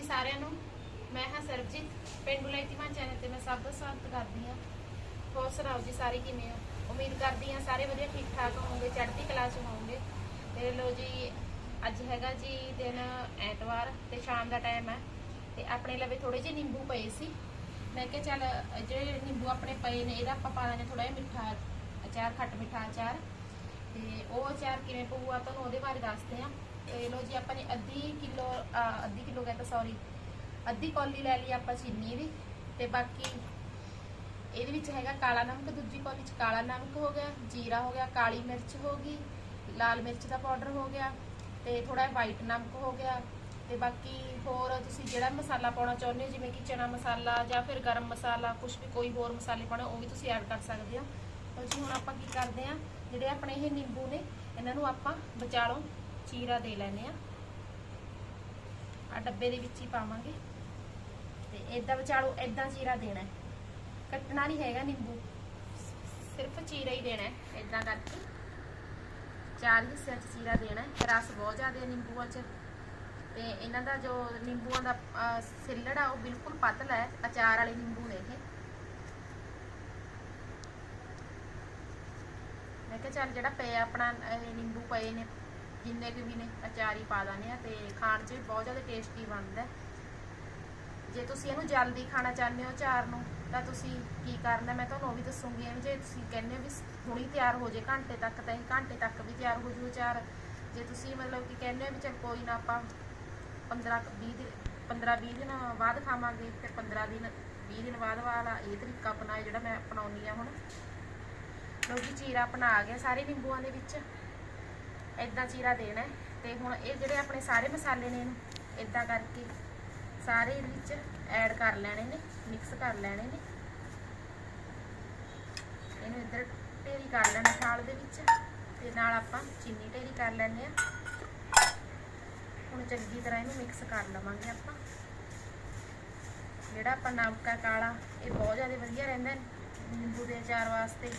ਜੀ ਸਾਰਿਆਂ ਨੂੰ। ਮੈਂ ਹਾਂ ਸਰਬਜੀਤ, ਪਿੰਡ ਬੁਲਾਈਤੀਮਾ ਚੈਨਲ ਤੇ ਮੈਂ ਸਭ ਦਾ ਸਵਾਗਤ ਕਰਦੀ ਹਾਂ। ਹੋਰ ਸੁਣਾਓ ਜੀ ਸਾਰੇ ਕਿਵੇਂ ਹੋ? ਉਮੀਦ ਕਰਦੀ ਹਾਂ ਸਾਰੇ ਵਧੀਆ ਠੀਕ ਠਾਕ ਹੋਵੋਗੇ, ਚੜ੍ਹਦੀ ਕਲਾ 'ਚ ਹੋਵੋਗੇ। ਤੇ ਲੋ ਜੀ, ਅੱਜ ਹੈਗਾ ਜੀ ਦਿਨ ਐਤਵਾਰ ਤੇ ਸ਼ਾਮ ਦਾ ਟਾਈਮ ਹੈ ਤੇ ਆਪਣੇ ਲਵੇ ਥੋੜੇ ਜਿਹੇ ਨਿੰਬੂ ਪਏ ਸੀ। ਮੈਂ ਕਿਹਾ ਚੱਲ, ਜਿਹੜੇ ਨਿੰਬੂ ਆਪਣੇ ਪਏ ਨੇ, ਇਹਦਾ ਆਪਾਂ ਪਾ ਨੇ ਥੋੜਾ ਜਿਹਾ ਮਿੱਠਾ ਅਚਾਰ, ਖੱਟ ਮਿੱਠਾ ਅਚਾਰ। ਤੇ ਉਹ ਅਚਾਰ ਕਿਵੇਂ ਪਊਗਾ ਤੁਹਾਨੂੰ ਉਹਦੇ ਬਾਰੇ ਦੱਸਦੇ ਆਂ ਤੇ ਲੋ ਜੀ ਆਪਾਂ ਨੇ ਅੱਧੀ ਕਿਲੋ, ਅਹ ਅੱਧੀ ਕਿਲੋ ਕਹਿੰਦਾ ਸੌਰੀ ਅੱਧੀ ਕੌਲੀ ਲੈ ਲਈ ਆਪਾਂ ਚੀਨੀ ਦੀ ਤੇ ਬਾਕੀ ਇਹਦੇ ਵਿੱਚ ਹੈਗਾ ਕਾਲਾ ਨਮਕ, ਦੂਜੀ ਕੌਲੀ ਚ ਕਾਲਾ ਨਮਕ ਹੋ ਗਿਆ, ਜੀਰਾ ਹੋ ਗਿਆ, ਕਾਲੀ ਮਿਰਚ ਹੋ ਗਈ, ਲਾਲ ਮਿਰਚ ਦਾ ਪਾਊਡਰ ਹੋ ਗਿਆ ਤੇ ਥੋੜਾ ਵਾਈਟ ਨਮਕ ਹੋ ਗਿਆ ਤੇ ਬਾਕੀ ਹੋਰ ਤੁਸੀਂ ਜਿਹੜਾ ਮਸਾਲਾ ਪਾਉਣਾ ਚਾਹੁੰਦੇ ਹੋ, ਜਿਵੇਂ ਕਿ ਚਨਾ ਮਸਾਲਾ ਜਾਂ ਫਿਰ ਗਰਮ ਮਸਾਲਾ ਕੁਝ ਵੀ ਕੋਈ ਹੋਰ ਮਸਾਲੇ ਪਾਉਣੇ, ਉਹ ਵੀ ਤੁਸੀਂ ਐਡ ਕਰ ਸਕਦੇ ਹੋ। ਜੀ, ਹੁਣ ਆਪਾਂ ਕੀ ਕਰਦੇ ਆ ਜਿਹੜੇ ਆਪਣੇ ਇਹ ਨਿੰਬੂ ਨੇ, ਇਹਨਾਂ ਨੂੰ ਆਪਾਂ ਵਿਚਾਲੋਂ ਚੀਰਾ ਦੇ ਲੈਨੇ ਆ। ਆ ਡੱਬੇ ਦੇ ਵਿੱਚ ਹੀ ਪਾਵਾਂਗੇ। ਤੇ ਇਦਾਂ ਵਿਚਾਲੋਂ ਇਦਾਂ ਚੀਰਾ ਦੇਣਾ ਕੱਟਣਾ ਨਹੀਂ ਹੈਗਾ ਨਿੰਬੂ। ਸਿਰਫ ਚੀਰਾ ਹੀ ਦੇਣਾ ਇਦਾਂ ਕਰਕੇ। ਚਾਰ ਹਿੱਸਿਆਂ 'ਚ ਚੀਰਾ ਦੇਣਾ ਰਸ ਬਹੁਤ ਜ਼ਿਆਦਾ ਨਿੰਬੂਆਂ 'ਚ। ਤੇ ਇਹਨਾਂ ਦਾ ਜੋ ਨਿੰਬੂਆਂ ਦਾ ਸਿੱਲੜ ਆ, ਉਹ ਬਿਲਕੁਲ ਪਤਲਾ ਹੈ। ਅਚਾਰ ਵਾਲੇ ਨਿੰਬੂ ਨੇ ਇਹ। ਮੈਂ ਕਿਹਾ ਚੱਲ ਜਿਹੜਾ ਪਿਆ ਆਪਣਾ ਨਿੰਬੂ ਪਏ ਨੇ। ਜਿੰਨੇ ਕੁ ਵੀ ਨੇ, ਅਚਾਰ ਹੀ ਪਾ ਦਾਨੇ ਆ ਤੇ ਖਾਣ 'ਚ ਵੀ ਬਹੁਤ ਜ਼ਿਆਦਾ ਟੇਸਟੀ ਬਣਦਾ ਜੇ ਤੁਸੀਂ ਇਹਨੂੰ ਜਲਦੀ ਖਾਣਾ ਚਾਹੁੰਦੇ ਹੋ ਅਚਾਰ ਨੂੰ, ਤਾਂ ਤੁਸੀਂ ਕੀ ਕਰਨਾ? ਮੈਂ ਤੁਹਾਨੂੰ ਉਹ ਵੀ ਦੱਸੂਗੀ ਜੇ ਤੁਸੀਂ ਕਹਿੰਦੇ ਹੋ ਵੀ ਹੁਣੀ ਤਿਆਰ ਹੋ ਜੇ ਘੰਟੇ ਤੱਕ, ਤਾਂ ਇਹ ਘੰਟੇ ਤੱਕ ਵੀ ਤਿਆਰ ਹੋ ਜੂ ਚਾਰ ਜੇ ਤੁਸੀਂ ਮਤਲਬ ਕਿ ਕਹਿੰਦੇ ਹੋ ਵੀ ਚਲ ਕੋਈ ਨਾ ਆਪਾਂ 15 20 ਦਿਨ 15 20 ਦਿਨ ਬਾਅਦ ਖਾਵਾਂਗੇ ਫਿਰ 15 ਦਿਨ 20 ਦਿਨ ਬਾਅਦ ਵਾਲਾ ਇਹ ਤਰੀਕਾ ਅਪਣਾਏ ਜਿਹੜਾ ਮੈਂ ਅਪਣਾਉਣੀ ਆ ਹੁਣ। ਕਿਉਂਕਿ ਚੀਰਾ ਆਪਣਾ ਆ ਗਿਆ ਸਾਰੇ ਨਿੰਬੂਆਂ ਦੇ ਵਿੱਚ। ਇਦਾਂ ਚੀਰਾ ਦੇਣਾ ਹੈ। ਤੇ ਹੁਣ ਇਹ ਜਿਹੜੇ ਆਪਣੇ ਸਾਰੇ ਮਸਾਲੇ ਨੇ ਇਹਨੂੰ ਇਦਾਂ ਕਰਕੇ ਸਾਰੇ ਇਹਦੇ ਵਿੱਚ ਐਡ ਕਰ ਲੈਣੇ ਨੇ ਮਿਕਸ ਕਰ ਲੈਣੇ ਨੇ। ਇਹਨੂੰ ਇੱਧਰ ਢੇਰੀ ਕਰ ਲੈਣਾ ਥਾਲ ਦੇ ਵਿੱਚ, ਤੇ ਨਾਲ ਆਪਾਂ ਚੀਨੀ ਢੇਰੀ ਕਰ ਲੈਣੇ ਆ ਹੁਣ ਚੰਗੀ ਤਰ੍ਹਾਂ ਇਹਨੂੰ ਮਿਕਸ ਕਰ ਲਵਾਂਗੇ ਆਪਾਂ। ਜਿਹੜਾ ਆਪਾਂ ਨਮਕ ਆ ਕਾਲਾ, ਇਹ ਬਹੁਤ ਜ਼ਿਆਦਾ ਵਧੀਆ ਰਹਿੰਦਾ ਨਿੰਬੂ ਦੇ ਅਚਾਰ ਵਾਸਤੇ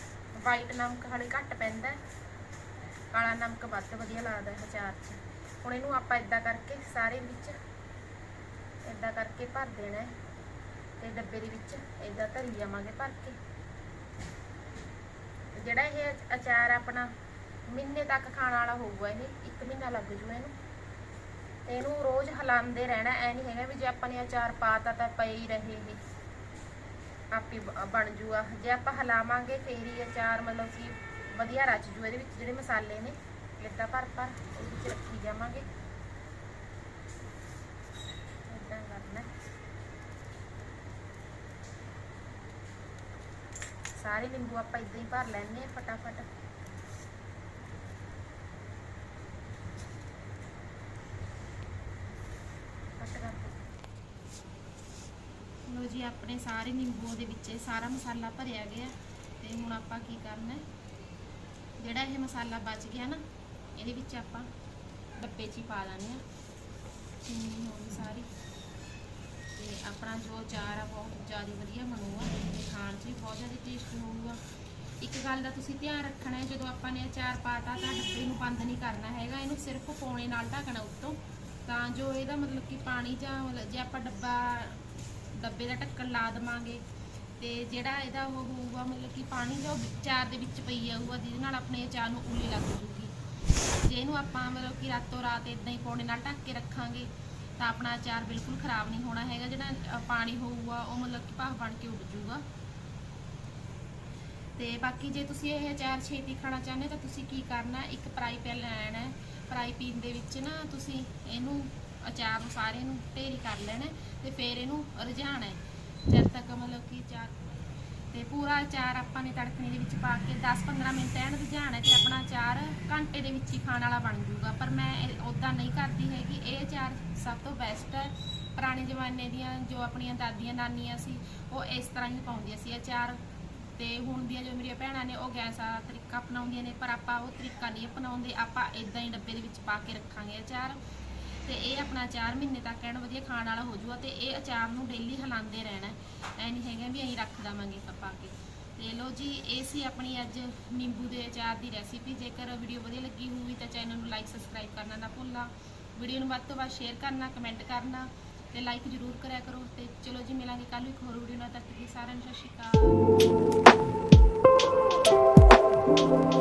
ਵਾਈਟ ਨਮਕ ਹਾਲੇ ਘੱਟ ਪੈਂਦਾ ਕਾਲਾ ਨਮਕ ਵੱਧ ਵਧੀਆ ਲੱਗਦਾ ਹੈ ਅਚਾਰ 'ਚ। ਹੁਣ ਇਹਨੂੰ ਆਪਾਂ ਇਦਾਂ ਕਰਕੇ ਸਾਰੇ ਵਿੱਚ ਇਦਾਂ ਕਰਕੇ ਭਰ ਦੇਣਾ ਤੇ ਡੱਬੇ ਦੇ ਵਿੱਚ ਇਦਾਂ ਧਰੀ ਜਾਵਾਂਗੇ ਭਰ ਕੇ। ਜਿਹੜਾ ਇਹ ਅਚਾਰ ਆਪਣਾ ਮਹੀਨੇ ਤੱਕ ਖਾਣ ਵਾਲਾ ਹੋਊਗਾ ਇਹ, ਇੱਕ ਮਹੀਨਾ ਲੱਗ ਜੂ ਇਹਨੂੰ। ਤੇ ਇਹਨੂੰ ਰੋਜ਼ ਹਿਲਾਉਂਦੇ ਰਹਿਣਾ, ਐ ਨਹੀਂ ਹੈਗਾ ਵੀ ਜੇ ਆਪਾਂ ਨੇ ਅਚਾਰ ਪਾਤਾ ਤਾਂ ਪਈ ਹੀ ਰਹੇ ਇਹ। ਆਪੀ ਬ- ਬਣ ਜੂਗਾ। ਜੇ ਆਪਾਂ ਹਿਲਾਵਾਂਗੇ, ਫੇਰ ਹੀ ਅਚਾਰ ਮਤਲਬ ਕਿ ਵਧੀਆ ਰਚ ਜੂ, ਇਹਦੇ ਵਿੱਚ ਜਿਹੜੇ ਮਸਾਲੇ ਨੇ ਇਦਾਂ ਭਰ ਭਰ ਉਹਦੇ ਵਿੱਚ ਰੱਖੀ ਜਾਵਾਂਗੇ। ਇਦਾਂ ਕਰਨਾ। ਸਾਰੇ ਨਿੰਬੂ ਆਪਾਂ ਇਦਾਂ ਹੀ ਭਰ ਲੈਣੇ ਫਟਾਫਟ। ਕੱਟ ਲੋ ਜੀ, ਆਪਣੇ ਸਾਰੇ ਨਿੰਬੂਆਂ ਦੇ ਵਿੱਚ ਸਾਰਾ ਮਸਾਲਾ ਭਰਿਆ ਗਿਆ ਤੇ ਹੁਣ ਆਪਾਂ ਕੀ ਕਰਨਾ ਹੈ? ਜਿਹੜਾ ਇਹ ਮਸਾਲਾ ਬਚ ਗਿਆ ਨਾ, ਇਹਦੇ ਵਿੱਚ ਆਪਾਂ ਡੱਬੇ 'ਚ ਹੀ ਪਾ ਦਾਂਗੇ ਆ ਚੀਨੀ ਹੋ ਗਈ ਸਾਰੀ। ਤੇ ਆਪਣਾ ਜੋ ਚਾਰ ਆ, ਬਹੁਤ ਜ਼ਿਆਦਾ ਵਧੀਆ ਬਣੂਗਾ, ਤੇ ਖਾਣ 'ਚ ਵੀ ਬਹੁਤ ਜ਼ਿਆਦਾ ਟੇਸਟੀ ਹੋਊਗਾ। ਇੱਕ ਗੱਲ ਦਾ ਤੁਸੀਂ ਧਿਆਨ ਰੱਖਣਾ ਹੈ, ਜਦੋਂ ਆਪਾਂ ਨੇ ਅਚਾਰ ਪਾਤਾ, ਤਾਂ ਡੱਬੇ ਨੂੰ ਬੰਦ ਨਹੀਂ ਕਰਨਾ ਹੈਗਾ, ਇਹਨੂੰ ਸਿਰਫ ਪੌਣੇ ਨਾਲ ਢੱਕਣਾ ਉੱਤੋਂ। ਤਾਂ ਜੋ ਇਹਦਾ ਮਤਲਬ ਕਿ ਪਾਣੀ ਜਾਂ ਜੇ ਆਪਾਂ ਡੱਬਾ, ਡੱਬੇ ਦਾ ਢੱਕਣ ਲਾ ਦਵਾਂਗੇ ਤੇ ਜਿਹੜਾ ਇਹਦਾ ਉਹ ਹੋਊਗਾ, ਮਤਲਬ ਕਿ ਪਾਣੀ ਜੋ ਅਚਾਰ ਦੇ ਵਿੱਚ ਪਈ ਜਾਊਗਾ ਜਿਹਦੇ ਨਾਲ ਆਪਣੇ ਅਚਾਰ ਨੂੰ ਉੱਲੀ ਲੱਗ ਜੂਗੀ। ਜੇ ਇਹਨੂੰ ਆਪਾਂ ਮਤਲਬ ਕਿ ਰਾਤੋਂ ਰਾਤ ਇਦਾਂ ਹੀ ਪੌਣੇ ਨਾਲ ਢੱਕ ਕੇ ਰੱਖਾਂਗੇ, ਤਾਂ ਆਪਣਾ ਅਚਾਰ ਬਿਲਕੁਲ ਖਰਾਬ ਨਹੀਂ ਹੋਣਾ ਹੈਗਾ। ਜਿਹੜਾ ਪਾਣੀ ਹੋਊਗਾ, ਉਹ ਮਤਲਬ ਕਿ ਭਾਫ ਬਣ ਕੇ ਉੱਡ ਜੂਗਾ। ਤੇ ਬਾਕੀ ਜੇ ਤੁਸੀਂ ਇਹ ਅਚਾਰ ਛੇਤੀ ਖਾਣਾ ਚਾਹੁੰਦੇ ਤਾਂ ਤੁਸੀਂ ਕੀ ਕਰਨਾ? ਇੱਕ ਫਰਾਈ ਪੈਨ ਲੈਣਾ ਹੈ। ਫਰਾਈ ਪੈਨ ਦੇ ਵਿੱਚ ਨਾ ਤੁਸੀਂ ਇਹਨੂੰ ਅਚਾਰ ਨੂੰ ਸਾਰੇ ਨੂੰ ਢੇਰੀ ਕਰ ਲੈਣਾ ਹੈ ਤੇ ਫਿਰ ਇਹਨੂੰ ਰਝਾਣਾ ਹੈ। ਜਦ ਤੱਕ ਮਤਲਬ ਕਿ ਚਾਰ ਤੇ ਪੂਰਾ ਅਚਾਰ ਆਪਾਂ ਨੇ ਤੜਕਣੀ ਦੇ ਵਿੱਚ ਪਾ ਕੇ 10-15 ਮਿੰਟ ਐਨ ਰਝਾਣਾ ਤੇ ਆਪਣਾ ਅਚਾਰ ਘੰਟੇ ਦੇ ਵਿੱਚ ਹੀ ਖਾਣ ਵਾਲਾ ਬਣ ਜੂਗਾ ਪਰ ਮੈਂ ਉਦਾਂ ਨਹੀਂ ਕਰਦੀ ਹੈਗੀ। ਇਹ ਅਚਾਰ ਸਭ ਤੋਂ ਬੈਸਟ ਹੈ। ਪੁਰਾਣੇ ਜ਼ਮਾਨੇ ਦੀਆਂ ਜੋ ਆਪਣੀਆਂ ਦਾਦੀਆਂ ਨਾਨੀਆਂ ਸੀ, ਉਹ ਇਸ ਤਰ੍ਹਾਂ ਹੀ ਪਾਉਂਦੀਆਂ ਸੀ। ਅਚਾਰ ਤੇ ਹੁਣ ਦੀਆਂ ਜੋ ਮੇਰੀਆਂ ਭੈਣਾਂ ਨੇ, ਉਹ ਗੈਸ ਵਾਲਾ ਤਰੀਕਾ ਅਪਣਾਉਂਦੀਆਂ ਨੇ, ਪਰ ਆਪਾਂ ਉਹ ਤਰੀਕਾ ਨਹੀਂ ਅਪਣਾਉਂਦੇ। ਆਪਾਂ ਇਦਾਂ ਹੀ ਡੱਬੇ ਦੇ ਵਿੱਚ ਪਾ ਕੇ ਰੱਖਾਂਗੇ ਅਚਾਰ ਤੇ ਇਹ ਆਪਣਾ ਅਚਾਰ ਮਹੀਨੇ ਤੱਕ ਐਨ ਵਧੀਆ ਖਾਣ ਵਾਲਾ ਹੋ ਜਾਊਗਾ ਤੇ ਇਹ ਅਚਾਰ ਨੂੰ ਡੇਲੀ ਹਿਲਾਉਂਦੇ ਰਹਿਣਾ ਐ ਨਹੀਂ ਹੈਗਾ ਵੀ ਅਸੀਂ ਰੱਖ ਦਵਾਂਗੇ ਪਾ ਕੇ। ਤੇ ਲੋ ਜੀ, ਇਹ ਸੀ ਆਪਣੀ ਅੱਜ ਨਿੰਬੂ ਦੇ ਅਚਾਰ ਦੀ ਰੈਸਿਪੀ ਜੇਕਰ ਵੀਡੀਓ ਵਧੀਆ ਲੱਗੀ ਹੋਈ ਤਾਂ ਚੈਨਲ ਨੂੰ ਲਾਈਕ ਸਬਸਕ੍ਰਾਈਬ ਕਰਨਾ ਨਾ ਭੁੱਲਣਾ। ਵੀਡੀਓ ਨੂੰ ਵੱਧ ਤੋਂ ਵੱਧ ਸ਼ੇਅਰ ਕਰਨਾ ਕਮੈਂਟ ਕਰਨਾ ਤੇ ਲਾਈਕ ਜ਼ਰੂਰ ਕਰਿਆ ਕਰੋ। ਤੇ ਚਲੋ ਜੀ, ਮਿਲਾਂਗੇ ਕੱਲ ਇੱਕ ਹੋਰ ਵੀਡੀਓ ਨਾਲ। ਤੱਕ ਲਈ ਸਾਰਿਆਂ ਨੂੰ ਸਤਿ ਸ਼੍ਰੀ ਅਕਾਲ।